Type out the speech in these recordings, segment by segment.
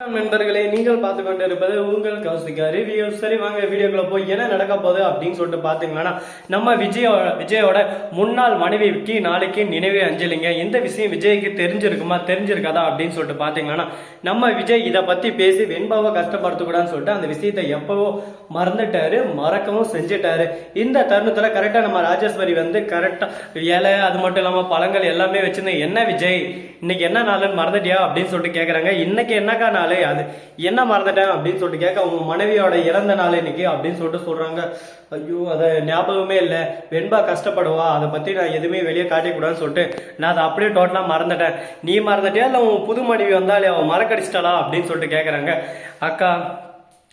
நண்பர்களே நீங்கள் பார்த்து கொண்டு இருப்பது உங்கள் கௌசிகா ரிவ்யூ சரி வாங்க வீடியோக்குள்ள போய் என்ன நடக்க போகுது அப்படின்னு சொல்லிட்டு பாத்தீங்கன்னா நம்ம விஜய விஜயோட முன்னாள் மனைவிக்கு நாளைக்கு நினைவே அஞ்சலிங்க. இந்த விஷயம் விஜய்க்கு தெரிஞ்சிருக்குமா தெரிஞ்சிருக்காதா அப்படின்னு சொல்லிட்டு பாத்தீங்கன்னா நம்ம விஜய் இதை பத்தி பேசி வெண்பாவை கஷ்டப்படுத்தக்கூடாதுன்னு சொல்லிட்டு அந்த விஷயத்தை எப்பவோ மறந்துட்டாரு மறக்கவும் செஞ்சுட்டாரு. இந்த தருணத்துல கரெக்டா நம்ம ராஜேஸ்வரி வந்து கரெக்டா இலை அது மட்டும் இல்லாம பழங்கள் எல்லாமே வச்சிருந்து என்ன விஜய் இன்னைக்கு என்ன நாளுன்னு மறந்துட்டியா? அப்படின்னு சொல்லிட்டு கேக்குறாங்க. இன்னைக்கு என்னக்கா நாள்? அது. என்ன மறந்துட்டேன் அப்படின்னு சொல்லிட்டு கேட்க உங்க மனைவியோட இறந்த நாள் இன்னைக்கு அப்படின்னு சொல்லிட்டு சொல்றாங்க. ஐயோ அதை ஞாபகமே இல்லை. வெண்பா கஷ்டப்படுவா. அதை பத்தி நான் எதுவுமே வெளியே காட்டிக்கூடாதுன்னு சொல்லிட்டு நான் அதை அப்படியே டோட்டலா மறந்துட்டேன். நீ மறந்துட்டியா? இல்லை உன் புது மனைவி வந்தாலே அவன் மறக்கடிச்சிட்டாளா? அப்படின்னு சொல்லிட்டு கேட்குறாங்க அக்கா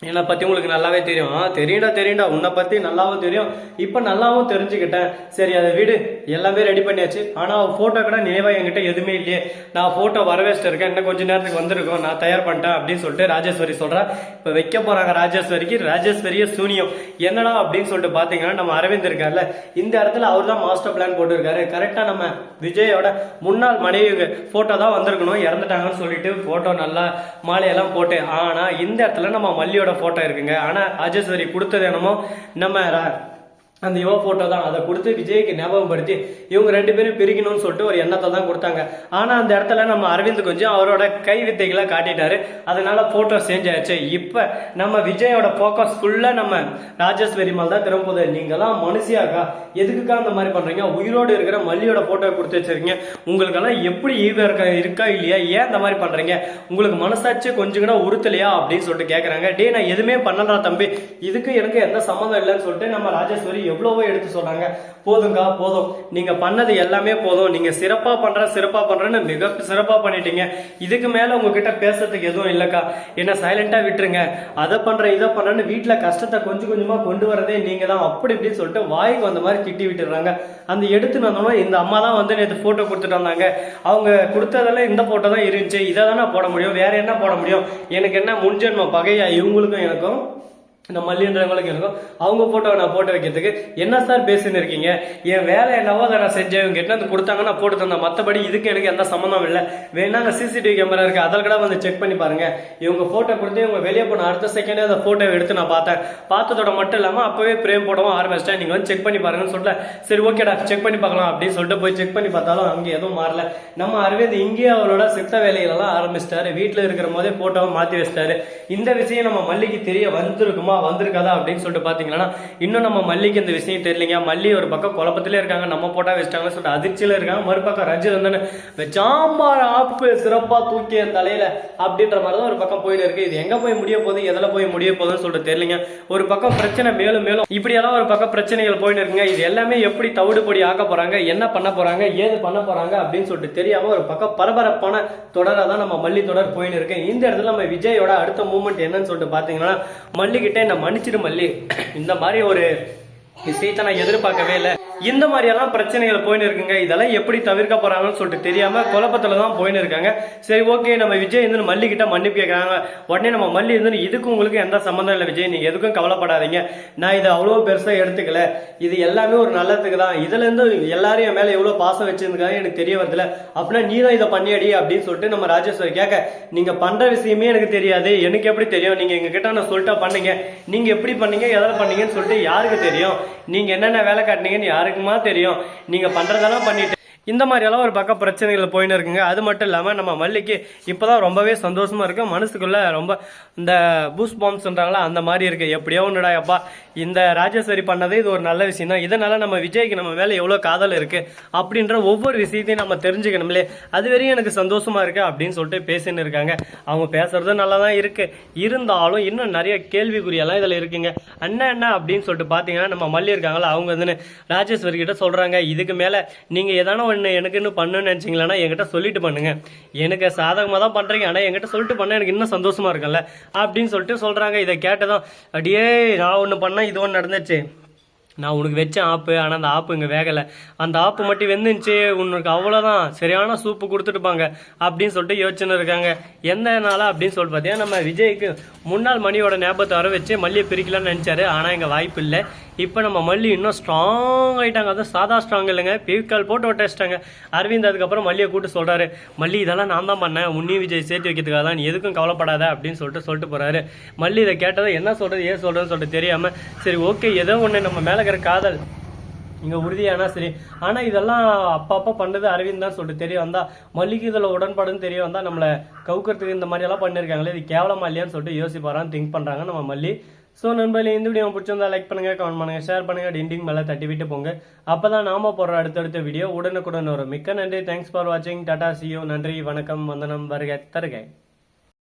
என்னை பற்றி உங்களுக்கு நல்லாவே தெரியும். ஆ தெரியும்டா தெரியும்டா. உன்னை பற்றி நல்லாவும் தெரியும். இப்போ நல்லாவும் தெரிஞ்சுக்கிட்டேன். சரி அதை வீடு. எல்லாமே ரெடி பண்ணியாச்சு. ஆனால் ஃபோட்டோ கூட நினைவாக என்கிட்ட எதுவுமே இல்லையே. நான் ஃபோட்டோ வரவேச்சிட்டு இருக்கேன். இன்னும் கொஞ்சம் நேரத்துக்கு வந்திருக்கோம். நான் தயார் பண்ணிட்டேன் அப்படின்னு சொல்லிட்டு ராஜேஸ்வரி சொல்கிறேன் இப்போ வைக்க போகிறாங்க ராஜேஸ்வரிக்கு. ராஜேஸ்வரிய சூனியம். என்னடா அப்படின்னு சொல்லிட்டு பார்த்தீங்கன்னா நம்ம அரவிந்த் இருக்கார்ல இந்த இடத்துல அவர் தான் மாஸ்டர் பிளான் போட்டிருக்காரு. கரெக்டாக நம்ம விஜயோட முன்னாள் மனைவி ஃபோட்டோ தான் வந்திருக்கணும். இறந்துட்டாங்கன்னு சொல்லிட்டு ஃபோட்டோ நல்லா மாலையெல்லாம் போட்டு. ஆனால் இந்த இடத்துல நம்ம மல்லியோட ஃபோட்டோ இருக்குங்க. ஆனால் ராஜேஸ்வரி கொடுத்தது என்னமோ நம்ம அந்த யுவ ஃபோட்டோ தான். அதை கொடுத்து விஜய்க்கு ஞாபகப்படுத்தி இவங்க ரெண்டு பேரும் பிரிக்கணும்னு சொல்லிட்டு ஒரு எண்ணத்தை தான் கொடுத்தாங்க. ஆனால் அந்த இடத்துல நம்ம அரவிந்த் கொஞ்சம் அவரோட கை வித்தைகளை காட்டிட்டாரு. அதனால ஃபோட்டோ சேஞ்ச் ஆயிடுச்சு. இப்போ நம்ம விஜயோட ஃபோக்கஸ் ஃபுல்லாக நம்ம ராஜேஸ்வரி மேல் தான் திரும்புது. நீங்களாம் மனுஷியாக்கா எதுக்குக்கா அந்த மாதிரி பண்ணுறீங்க உயிரோடு இருக்கிற மல்லியோட ஃபோட்டோ கொடுத்து வச்சிருக்கீங்க. உங்களுக்கெல்லாம் எப்படி ஈவ இருக்கா இருக்கா இல்லையா? ஏன் அந்த மாதிரி பண்ணுறீங்க உங்களுக்கு மனசாச்சு கொஞ்சம் கூட உறுத்தலையா அப்படின்னு சொல்லிட்டு கேட்குறாங்க டே நான் எதுவுமே பண்ணலடா தம்பி. இதுக்கு எனக்கு எந்த சம்மந்தம் இல்லைன்னு சொல்லிட்டு நம்ம ராஜேஸ்வரி எவ்வளவோ எடுத்து சொல்றாங்க. போதுங்கா போதும். நீங்க பண்ணது எல்லாமே போதும். நீங்க சிறப்பா பண்ற சிறப்பா பண்றேன்னு மிக சிறப்பா பண்ணிட்டீங்க. இதுக்கு மேல உங்ககிட்ட பேசுறதுக்கு எதுவும் இல்லக்கா. என்ன சைலண்டா விட்டுருங்க. அதை பண்ற இதை பண்றேன்னு வீட்டுல கஷ்டத்தை கொஞ்சம் கொஞ்சமா கொண்டு வரதே நீங்க தான் அப்படி இப்படின்னு சொல்லிட்டு வாய்க்கு வந்த மாதிரி திட்டி விட்டுறாங்க அந்த எடுத்து வந்தோம்னா இந்த அம்மா தான் வந்து நேற்று போட்டோ கொடுத்துட்டு வந்தாங்க. அவங்க கொடுத்ததெல்லாம் இந்த போட்டோ தான் இருந்துச்சு. இதை தானே போட முடியும். வேற என்ன போட முடியும்? எனக்கு என்ன முன்ஜென்ம பகையா? இவங்களுக்கும் எனக்கும் இந்த மல்லின்றவங்களுக்கு இருக்கும். அவங்க போட்டோவை நான் போட்டு வைக்கிறதுக்கு என்ன சார் பேசின்னு இருக்கீங்க? என் வேலை என்னவோ அதை நான் செஞ்சேன். இவங்க என்ன கொடுத்தாங்கன்னா போட்டு தந்தேன். மற்றபடி இதுக்கு எனக்கு எந்த சம்மந்தம் இல்லை. வேணா அங்கே சிசிடிவி கேமரா இருக்கு. அதில் கூட வந்து செக் பண்ணி பாருங்க. இவங்க போட்டோ கொடுத்து இவங்க வெளியே போன அடுத்த செகண்டே அந்த ஃபோட்டோவை எடுத்து நான் பார்த்தேன். பார்த்ததோட மட்டும் இல்லாமல் அப்போவே பிரேம் போடவும் ஆரம்பிச்சிட்டேன். நீங்கள் வந்து செக் பண்ணி பாருங்கன்னு சொல்லிட்டு சரி ஓகேடா செக் பண்ணி பார்க்கலாம் அப்படின்னு சொல்லிட்டு போய் செக் பண்ணி பார்த்தாலும் அங்கே எதுவும் மாறல. நம்ம அரவிந்த் இங்கேயே அவரோட சித்த வேலைகளெல்லாம் ஆரம்பிச்சிட்டாரு. வீட்டில் இருக்கிற போதே போட்டோவை மாற்றி வச்சிட்டாரு. இந்த விஷயம் நம்ம மல்லிக்கு தெரிய வந்திருக்குமா? வந்திருக்காதா அப்படின்னு சொல்லிட்டு பார்த்தீங்கன்னா இன்னும் நம்ம மல்லிக்கு இந்த விஷயம் தெரியலைங்க. மல்லி ஒரு பக்கம் குழப்பத்திலே இருக்காங்க. நம்ம போட்டா வச்சிட்டாங்கன்னு சொல்லிட்டு அதிர்ச்சியில் இருக்காங்க. மறுபக்கம் ரஞ்சித் வந்து சாம்பார் ஆப்பு சிறப்பாக தூக்கிய தலையில அப்படின்ற மாதிரி தான் ஒரு பக்கம் போயிட்டு இருக்கு. இது எங்க போய் முடிய போகுது? எதில் போய் முடிய போகுதுன்னு சொல்லிட்டு தெரியலைங்க. ஒரு பக்கம் பிரச்சனை மேலும் மேலும் இப்படியெல்லாம் ஒரு பக்கம் பிரச்சனைகள் போயிட்டு இருக்குங்க. இது எல்லாமே எப்படி தவிடுபடி ஆக்க போறாங்க? என்ன பண்ண போறாங்க? ஏது பண்ண போறாங்க? அப்படின்னு சொல்லிட்டு தெரியாம ஒரு பக்கம் பரபரப்பான தொடராக தான் நம்ம மல்லி தொடர் போயின்னு இருக்கு. இந்த இடத்துல நம்ம விஜயோட அடுத்த மூமெண்ட் என்னன்னு சொல்லிட்டு பாத்தீங்கன்னா மல்லிக்கிட்டே என்னை மன்னிச்சிடு மல்லி இந்த மாதிரி ஒரு விஷயத்த நான் எதிர்பார்க்கவே இல்லை. இந்த மாதிரியெல்லாம் பிரச்சனைகள் போயின்னு இருக்குங்க. இதெல்லாம் எப்படி தவிர்க்க போறாங்கன்னு சொல்லிட்டு தெரியாம குழப்பத்துல தான் போயின்னு இருக்காங்க. சரி ஓகே நம்ம விஜய் இருந்து மல்லி கிட்ட மன்னிப்பு கேட்கறாங்க உடனே நம்ம மல்லி இருந்து இதுக்கும் உங்களுக்கு எந்த சம்மந்தம் இல்லை விஜய் நீங்க எதுக்கும் கவலைப்படாதீங்க. நான் இதை அவ்வளோ பெருசா எடுத்துக்கல. இது எல்லாமே ஒரு நல்லதுக்கு தான். இதுல இருந்து எல்லாரும் என் மேல எவ்வளவு பாசம் வச்சிருந்துக்காங்க எனக்கு தெரிய வரதுல அப்படின்னா நீ தான் இதை பண்ணியடி அப்படின்னு சொல்லிட்டு நம்ம ராஜேஸ்வரி கேட்க நீங்க பண்ற விஷயமே எனக்கு தெரியாது. எனக்கு எப்படி தெரியும்? நீங்க எங்க கிட்ட நான் சொல்லிட்டா பண்ணீங்க. நீங்க எப்படி பண்ணீங்க? எதில் பண்ணீங்கன்னு சொல்லிட்டு யாருக்கு தெரியும்? நீங்க என்னென்ன வேலை காட்டினீங்கன்னு யாருக்குமா தெரியும். நீங்க பண்றதெல்லாம் பண்ணிட்டு இந்த மாதிரியெல்லாம் ஒரு பக்கம் பிரச்சனைகள் போயின்னு இருக்குங்க. அது மட்டும் இல்லாமல் நம்ம மல்லிக்கு இப்போதான் ரொம்பவே சந்தோஷமாக இருக்கும் மனசுக்குள்ளே ரொம்ப இந்த பூஸ் பாம்ஸ்ன்றாங்களா அந்த மாதிரி இருக்குது எப்படியோ ஒன்றுடா அப்பா. இந்த ராஜேஸ்வரி பண்ணது இது ஒரு நல்ல விஷயம் தான் இதனால் நம்ம விஜய்க்கு நம்ம மேலே எவ்வளோ காதல் இருக்குது அப்படின்ற ஒவ்வொரு விஷயத்தையும் நம்ம தெரிஞ்சுக்கணும்லே. அது வரையும் எனக்கு சந்தோஷமாக இருக்குது அப்படின்னு சொல்லிட்டு பேசின்னு இருக்காங்க. அவங்க பேசுறது நல்லா தான் இருக்குது இருந்தாலும் இன்னும் நிறைய கேள்விக்குறியெல்லாம் இதில் இருக்குங்க. அண்ணா என்ன அப்படின்னு சொல்லிட்டு பார்த்தீங்கன்னா நம்ம மல்லி இருக்காங்களா அவங்க வந்து ராஜேஸ்வரி கிட்ட சொல்கிறாங்க இதுக்கு மேலே நீங்கள் எதான எனக்கு இன்னும் பண்ணுன்னு நினச்சிங்களா? என்கிட்ட சொல்லிட்டு பண்ணுங்க. எனக்கு சாதகமாக தான் பண்றீங்க. ஆனால் என்கிட்ட சொல்லிட்டு பண்ண எனக்கு இன்னும் சந்தோஷமா இருக்கும்ல? அப்படின்னு சொல்லிட்டு சொல்றாங்க. இதை கேட்டதும் அடியே நான் ஒன்று பண்ணேன் இது ஒன்று நடந்துச்சு நான் உனக்கு வச்சேன் ஆப்பு ஆனால் அந்த ஆப்பு இங்கே வேகலை. அந்த ஆப்பு மட்டும் வெந்துச்சு உனக்கு அவ்வளோதான் சரியான சூப்பு கொடுத்துட்டுப்பாங்க அப்படின்னு சொல்லிட்டு யோசனை இருக்காங்க. எந்தனால அப்படின்னு சொல்லிட்டு பார்த்தீங்கன்னா நம்ம விஜய்க்கு முன்னாள் மணியோட ஞாபகத்தை வர வச்சு மல்லியை பிரிக்கலாம்னு நினச்சாரு. ஆனால் இங்கே வாய்ப்பு இல்லை. இப்போ நம்ம மல்லி இன்னும் ஸ்ட்ராங் ஆயிட்டாங்க. அதான் சாதா ஸ்ட்ராங் இல்லைங்க. பீக்கால் போட்டு ஒட்டச்சிட்டாங்க அரவிந்த் அதுக்கப்புறம் மல்லியை கூட்டு சொல்கிறாரு மல்லி இதெல்லாம் நான் தான் பண்ணேன். உன்னி விஜய் சேர்த்து வைக்கிறதுக்காக தான் நீ எதுக்கும் கவலைப்படாத அப்படின்னு சொல்லிட்டு சொல்லிட்டு போகிறாரு மல்லி இதை கேட்டதை என்ன சொல்கிறது ஏன் சொல்கிறதுன்னு சொல்லிட்டு தெரியாமல் சரி ஓகே ஏதோ ஒன்று நம்ம மேலே இருக்கிற காதல். இங்கே உறுதியானா சரி. ஆனால் இதெல்லாம் அப்பப்போ பண்ணது அரவிந்த் தான் சொல்லிட்டு தெரிய வந்தால் மல்லிகை இதில் உடன்பாடுன்னு தெரிய வந்தால் நம்மளை கவுக்கிறதுக்கு இந்த மாதிரியெல்லாம் பண்ணியிருக்காங்களே இது கேவலமா இல்லையான்னு சொல்லிட்டு யோசிப்பாரான்னு திங்க் பண்ணுறாங்க நம்ம மல்லி. ஸோ நண்பர்களே இந்த வீடியோ பிடிச்சிருந்தா லைக் பண்ணுங்க கமெண்ட் பண்ணுங்கள் ஷேர் பண்ணுங்க டிண்டிங் மேலே தட்டி விட்டு போங்க. அப்போ தான் நாம போடுற அடுத்தடுத்த வீடியோ உடனுக்குடன் வரும். மிக்க நன்றி. தேங்க்ஸ் ஃபார் வாட்சிங் டாடா சியோ நன்றி வணக்கம் வந்தனம் வருக தருகை.